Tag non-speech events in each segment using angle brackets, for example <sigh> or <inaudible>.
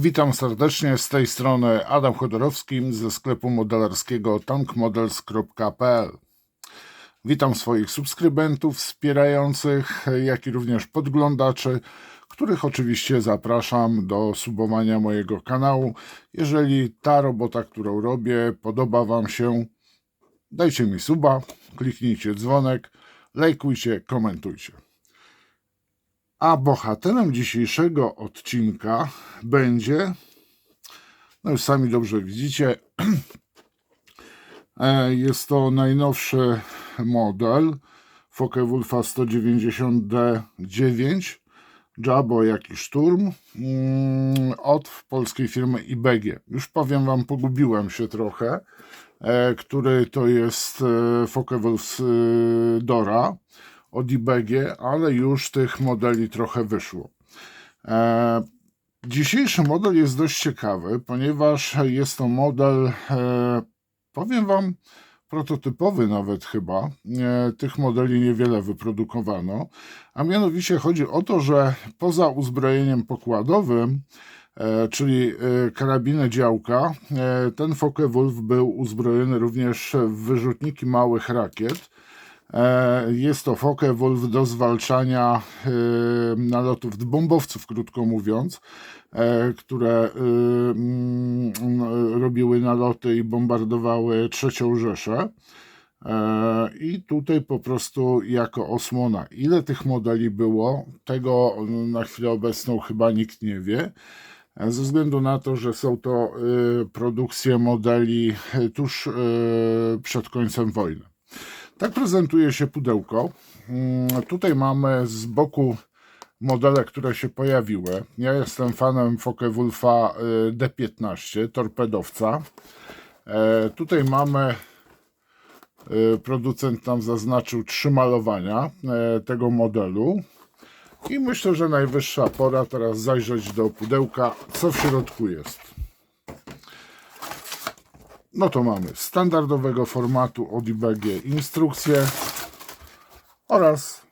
Witam serdecznie z tej strony Adam Chodorowski ze sklepu modelarskiego tankmodels.pl. Witam swoich subskrybentów, wspierających, jak i również podglądaczy, których oczywiście zapraszam do subowania mojego kanału. Jeżeli ta robota, którą robię, podoba Wam się, dajcie mi suba, kliknijcie dzwonek, lajkujcie, komentujcie. A bohaterem dzisiejszego odcinka będzie, no już sami dobrze widzicie, <clears throat> e, jest to najnowszy model Focke-Wulfa 190D9 Jabo jak i Szturm mm, od polskiej firmy IBG. Już powiem Wam, pogubiłem się trochę, e, który to jest e, Focke-Wulf Dora od IBG, ale już tych modeli trochę wyszło. E, dzisiejszy model jest dość ciekawy, ponieważ jest to model, e, powiem Wam, prototypowy nawet chyba. E, tych modeli niewiele wyprodukowano, a mianowicie chodzi o to, że poza uzbrojeniem pokładowym, e, czyli e, działka, e, ten Focke-Wulf był uzbrojony również w wyrzutniki małych rakiet, jest to Focke-Wulf do zwalczania e, nalotów bombowców, krótko mówiąc, e, które mm, robiły naloty i bombardowały trzecią Rzeszę. I tutaj po prostu jako osłona. Ile tych modeli było, tego na chwilę obecną chyba nikt nie wie. Ze względu na to, że są to produkcje modeli tuż przed końcem wojny. Tak prezentuje się pudełko. Mm, tutaj mamy z boku modele, które się pojawiły. Ja jestem fanem Focke-Wulfa y, D15, torpedowca. E, tutaj mamy, y, producent nam zaznaczył trzy malowania e, tego modelu. I myślę, że najwyższa pora teraz zajrzeć do pudełka, co w środku jest. No to mamy standardowego formatu od IBG instrukcje oraz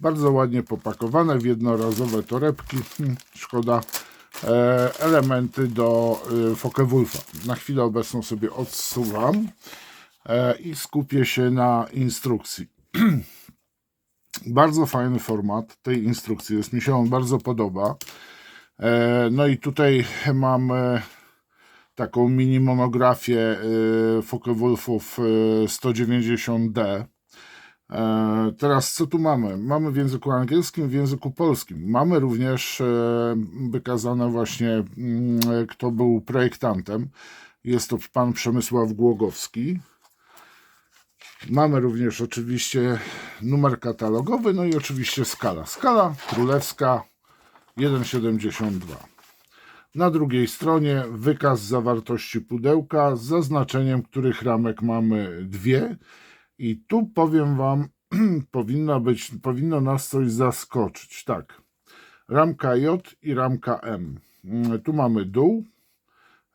bardzo ładnie popakowane w jednorazowe torebki, hmm, szkoda, e, elementy do e, Focke-Wulfa. Na chwilę obecną sobie odsuwam e, i skupię się na instrukcji. <clears throat> bardzo fajny format tej instrukcji jest, mi się on bardzo podoba. No i tutaj mamy taką mini monografię y, Focke-Wulfów 190D. Y, e, teraz co tu mamy? Mamy w języku angielskim, w języku polskim. Mamy również e, wykazane właśnie, mm, kto był projektantem. Jest to pan Przemysław Głogowski. Mamy również oczywiście numer katalogowy, no i oczywiście skala. Skala królewska 1,72. Na drugiej stronie wykaz zawartości pudełka z zaznaczeniem, których ramek mamy dwie. I tu powiem Wam, <clears throat> powinno, być, powinno nas coś zaskoczyć. Tak, ramka J i ramka M. Mm, tu mamy dół,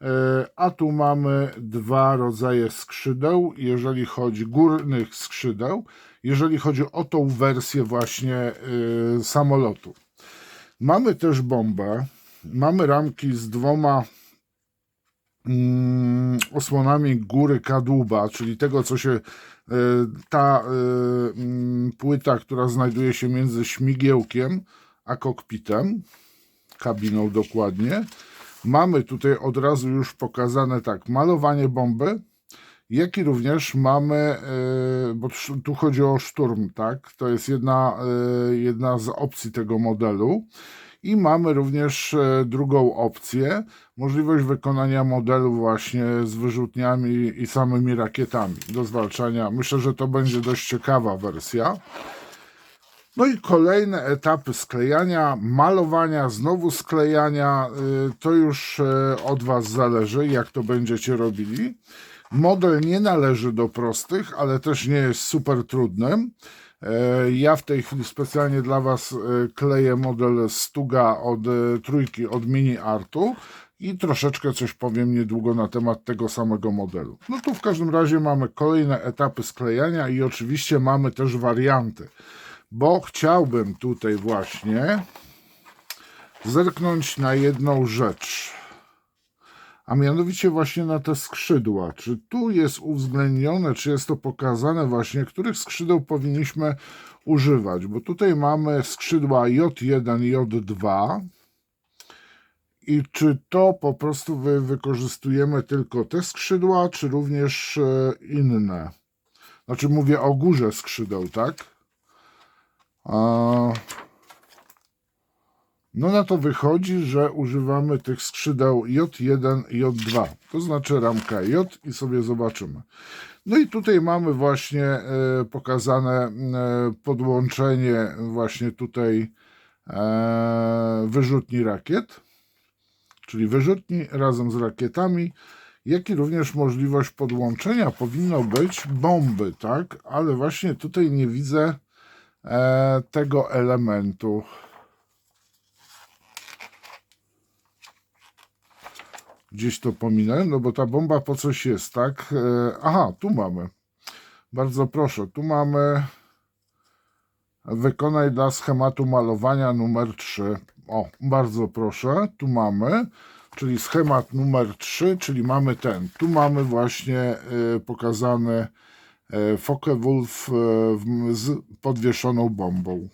e, a tu mamy dwa rodzaje skrzydeł, jeżeli chodzi górnych skrzydeł, jeżeli chodzi o tą wersję właśnie e, samolotu. Mamy też bombę, Mamy ramki z dwoma mm, osłonami góry kadłuba, czyli tego, co się y, ta y, płyta, która znajduje się między śmigiełkiem a kokpitem, kabiną dokładnie. Mamy tutaj od razu już pokazane tak, malowanie bomby, jak i również mamy, y, bo tu chodzi o szturm, tak? To jest jedna, jedna z opcji tego modelu. I mamy również e, drugą opcję, możliwość wykonania modelu właśnie z wyrzutniami i samymi rakietami do zwalczania. Myślę, że to będzie dość ciekawa wersja. No i kolejne etapy sklejania, malowania, znowu sklejania, y, to już e, od Was zależy, jak to będziecie robili. Model nie należy do prostych, ale też nie jest super trudnym. E, ja w tej chwili specjalnie dla Was e, kleję model Stuga od e, trójki, od Mini Artu i troszeczkę coś powiem niedługo na temat tego samego modelu. No tu w każdym razie mamy kolejne etapy sklejania i oczywiście mamy też warianty, bo chciałbym tutaj właśnie zerknąć na jedną rzecz. A mianowicie właśnie na te skrzydła. Czy tu jest uwzględnione, czy jest to pokazane właśnie, których skrzydeł powinniśmy używać? Bo tutaj mamy skrzydła J1, J2. I czy to po prostu wy wykorzystujemy tylko te skrzydła, czy również e, inne? Znaczy mówię o górze skrzydeł, tak? No na to wychodzi, że używamy tych skrzydeł J1 i J2. To znaczy ramka J i sobie zobaczymy. No i tutaj mamy właśnie e, pokazane e, podłączenie właśnie tutaj e, wyrzutni rakiet, czyli wyrzutni razem z rakietami, jak i również możliwość podłączenia powinno być bomby, tak? Ale właśnie tutaj nie widzę tego elementu. Gdzieś to pominąłem, no bo ta bomba po coś jest, tak? E, aha, tu mamy. Bardzo proszę, tu mamy wykonaj dla schematu malowania numer 3. O, bardzo proszę, tu mamy, czyli schemat numer 3, czyli mamy ten. Tu mamy właśnie e, pokazane e, Focke-Wulf w- z podwieszoną bombą.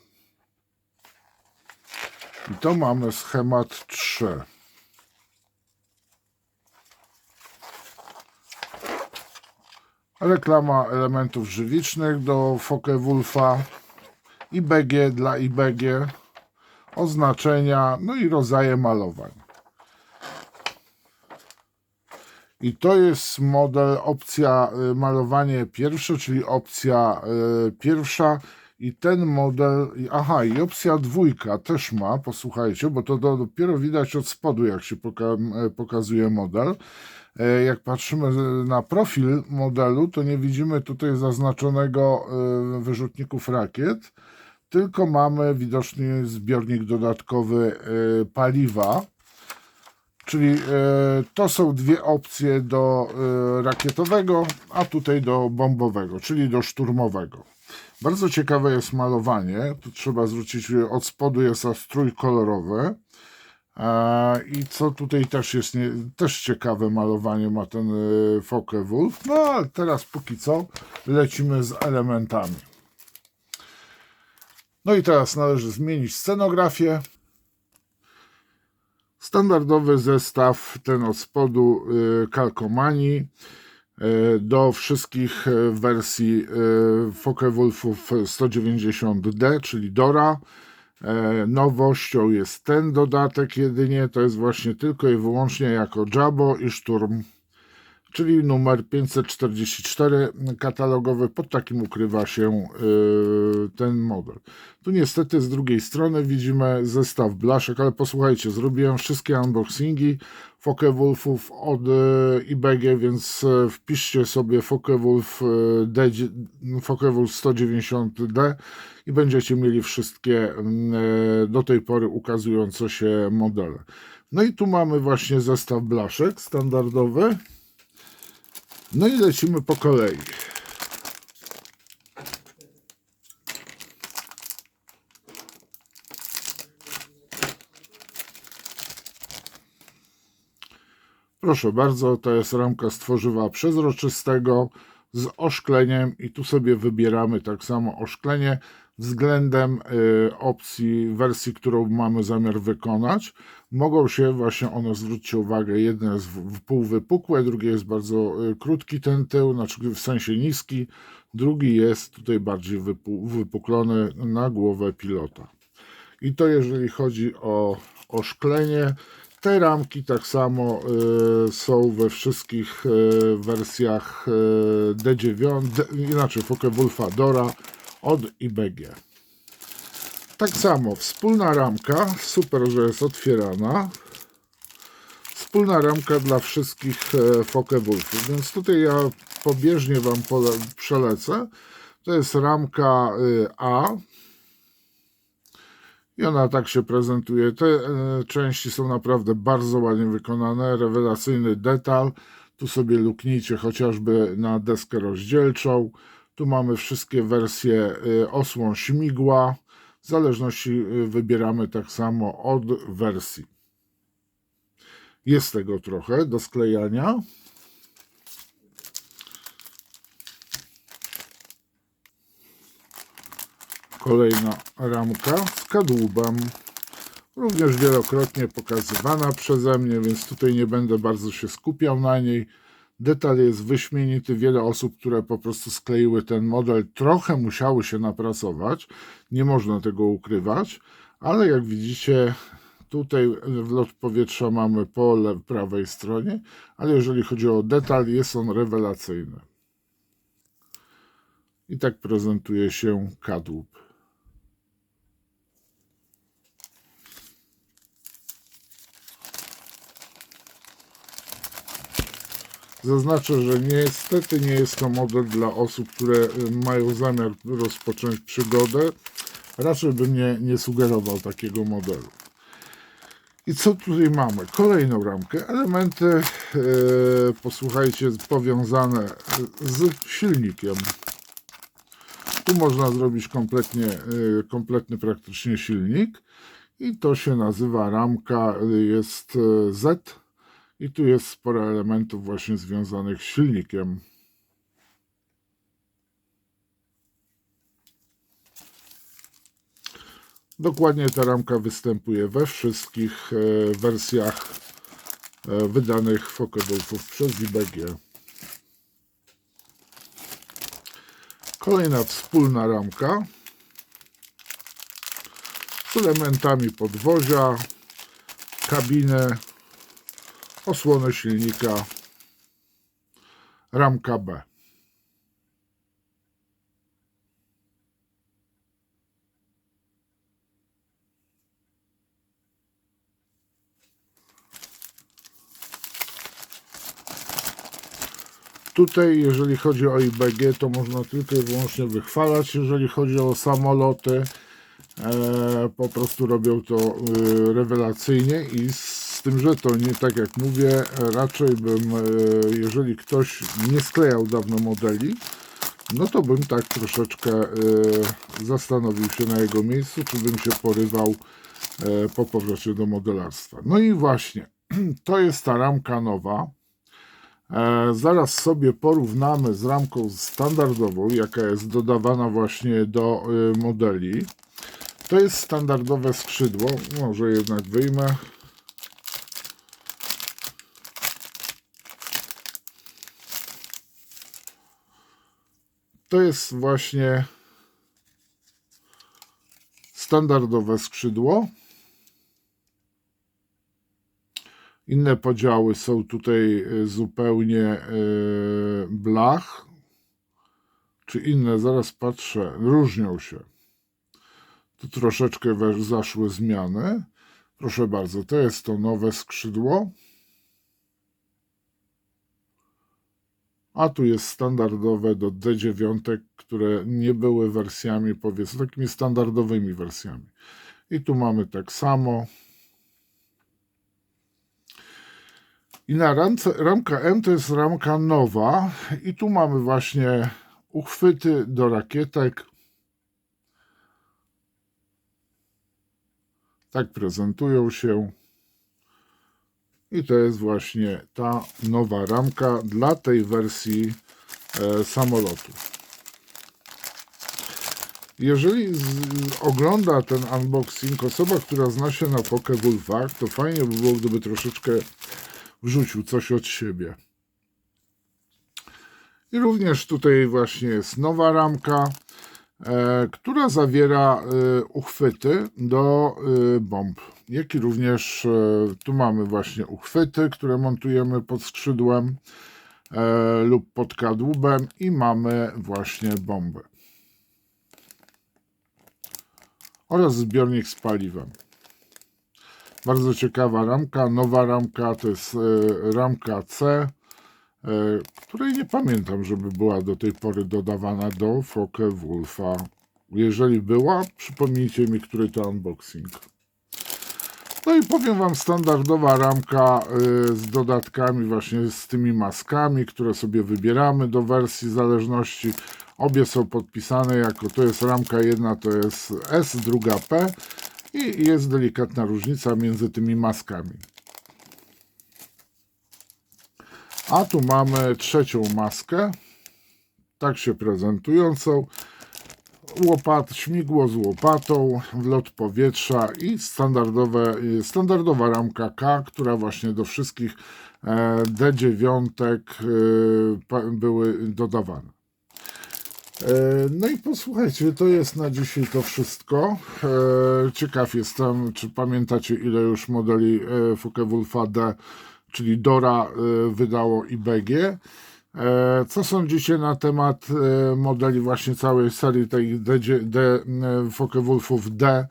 I to mamy schemat 3. Reklama elementów żywicznych do Focke-Wulfa. IBG dla IBG. Oznaczenia, no i rodzaje malowań. I to jest model, opcja y, malowanie pierwsze, czyli opcja y, pierwsza. I ten model, aha, i opcja dwójka też ma, posłuchajcie, bo to do, dopiero widać od spodu, jak się poka e, pokazuje model. E, Jak patrzymy na profil modelu, to nie widzimy tutaj zaznaczonego e, wyrzutników rakiet, tylko mamy widoczny zbiornik dodatkowy e, paliwa. Czyli to są dwie opcje do rakietowego, a tutaj do bombowego, czyli do szturmowego. Bardzo ciekawe jest malowanie. Tu trzeba zwrócić od spodu jest aż strój kolorowy. E, I co tutaj też jest nie, też ciekawe malowanie ma ten e, Focke-Wulf. No ale teraz póki co lecimy z elementami. No i teraz należy zmienić scenografię. Standardowy zestaw, ten od spodu y, Kalkomanii y, do wszystkich wersji Focke-Wulfów 190D, czyli Dora. E, Nowością jest ten dodatek jedynie, to jest właśnie tylko i wyłącznie jako Jabo i Szturm, czyli numer 544 katalogowy, pod takim ukrywa się y, ten model. Tu niestety z drugiej strony widzimy zestaw blaszek, ale posłuchajcie, zrobiłem wszystkie unboxingi Focke-Wulfów od y, IBG, więc y, wpiszcie sobie Focke-Wulf Focke-Wulf 190D i będziecie mieli wszystkie do tej pory ukazujące się modele. No i tu mamy właśnie zestaw blaszek standardowy. No i lecimy po kolei. Proszę bardzo, to jest ramka z tworzywa przezroczystego z oszkleniem i tu sobie wybieramy tak samo oszklenie względem y, opcji wersji, którą mamy zamiar wykonać. Mogą się właśnie one, zwróćcie uwagę, jedno jest w, w pół wypukłe, drugie jest bardzo y, krótki ten tył, znaczy w sensie niski, drugi jest tutaj bardziej wypu, wypuklony na głowę pilota. I to jeżeli chodzi o oszklenie. Te ramki tak samo y, są we wszystkich y, wersjach y, D9, D, inaczej Focke-Wulfa Dora od IBG. Tak samo wspólna ramka, super, że jest otwierana. Wspólna ramka dla wszystkich e, Focke-Wulfów, więc tutaj ja pobieżnie Wam przelecę. To jest ramka y, A, i ona tak się prezentuje. Te e, części są naprawdę bardzo ładnie wykonane. Rewelacyjny detal. Tu sobie luknijcie chociażby na deskę rozdzielczą. Tu mamy wszystkie wersje e, osłon śmigła W zależności y, wybieramy tak samo od wersji. Jest tego trochę do sklejania. Kolejna ramka z kadłubem. Również wielokrotnie pokazywana przeze mnie, więc tutaj nie będę bardzo się skupiał na niej. Detal jest wyśmienity. Wiele osób, które po prostu skleiły ten model, trochę musiały się napracować. Nie można tego ukrywać, ale jak widzicie, tutaj wlot powietrza mamy po le- prawej stronie, ale jeżeli chodzi o detal, jest on rewelacyjny. I tak prezentuje się kadłub. Zaznaczę, że niestety nie jest to model dla osób, które y, mają zamiar rozpocząć przygodę. Raczej bym nie, nie sugerował takiego modelu. I co tutaj mamy? Kolejną ramkę. Elementy, e, posłuchajcie, powiązane e, z silnikiem. Tu można zrobić kompletnie, kompletny praktycznie silnik. I to się nazywa ramka, jest Z. I tu jest sporo elementów właśnie związanych z silnikiem. Dokładnie ta ramka występuje we wszystkich e, wersjach e, wydanych Focke-Wulfów przez IBG. Kolejna wspólna ramka z elementami podwozia, kabiny, osłony silnika, ramka B. Tutaj, jeżeli chodzi o IBG, to można tylko i wyłącznie wychwalać. Jeżeli chodzi o samoloty, e, po prostu robią to e, rewelacyjnie i z tym, że to nie tak jak mówię, raczej bym, e, jeżeli ktoś nie sklejał dawno modeli, no to bym tak troszeczkę e, zastanowił się na jego miejscu, czy bym się porywał e, po powrocie do modelarstwa. No i właśnie, <clears throat> to jest ta ramka nowa. Zaraz sobie porównamy z ramką standardową, jaka jest dodawana właśnie do modeli. To jest standardowe skrzydło. Może jednak wyjmę. To jest właśnie standardowe skrzydło. Inne podziały są tutaj y, zupełnie y, blach, czy inne, zaraz patrzę, różnią się. Tu troszeczkę zaszły zmiany. Proszę bardzo, to jest to nowe skrzydło. A tu jest standardowe do D9, które nie były wersjami, powiedzmy, takimi standardowymi wersjami. I tu mamy tak samo. I na ramce, ramka M to jest ramka nowa i tu mamy właśnie uchwyty do rakietek. Tak prezentują się. I to jest właśnie ta nowa ramka dla tej wersji e, samolotu. Jeżeli z, ogląda ten unboxing osoba, która zna się na Poke-Wulfach, to fajnie by było, gdyby troszeczkę wrzucił coś od siebie. I również tutaj właśnie jest nowa ramka, która zawiera e, uchwyty do e, bomb. Jak i również e, tu mamy właśnie uchwyty, które montujemy pod skrzydłem e, lub pod kadłubem i mamy właśnie bomby. Oraz zbiornik z paliwem. Bardzo ciekawa ramka, nowa ramka, to jest e, ramka C, e, której nie pamiętam, żeby była do tej pory dodawana do Focke Wulfa. Jeżeli była, przypomnijcie mi, który to unboxing. No i powiem Wam, standardowa ramka e, z dodatkami, właśnie z tymi maskami, które sobie wybieramy do wersji zależności Obie są podpisane jako to jest ramka jedna to jest S, druga P i jest delikatna różnica między tymi maskami. A tu mamy trzecią maskę, tak się prezentującą. Łopat, śmigło z łopatą, wlot powietrza i standardowe, standardowa ramka K, która właśnie do wszystkich e, D9 e, pa- były dodawane. E, No i posłuchajcie, to jest na dzisiaj to wszystko. E, Ciekaw jestem, czy pamiętacie, ile już modeli Focke-Wulfa D, czyli Dora, e, wydało IBG. E, Co sądzicie na temat e, modeli właśnie całej serii tej D, D, Focke-Wulfów D?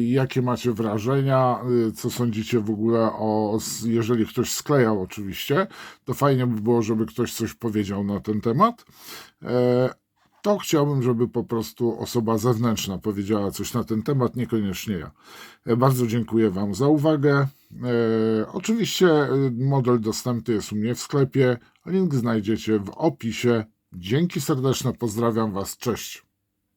Jakie macie wrażenia? Co sądzicie w ogóle o, jeżeli ktoś sklejał oczywiście, to fajnie by było, żeby ktoś coś powiedział na ten temat. To chciałbym, żeby po prostu osoba zewnętrzna powiedziała coś na ten temat, niekoniecznie ja. E, Bardzo dziękuję Wam za uwagę. E, Oczywiście e, model dostępny jest u mnie w sklepie. Link znajdziecie w opisie. Dzięki serdeczne, pozdrawiam Was, cześć.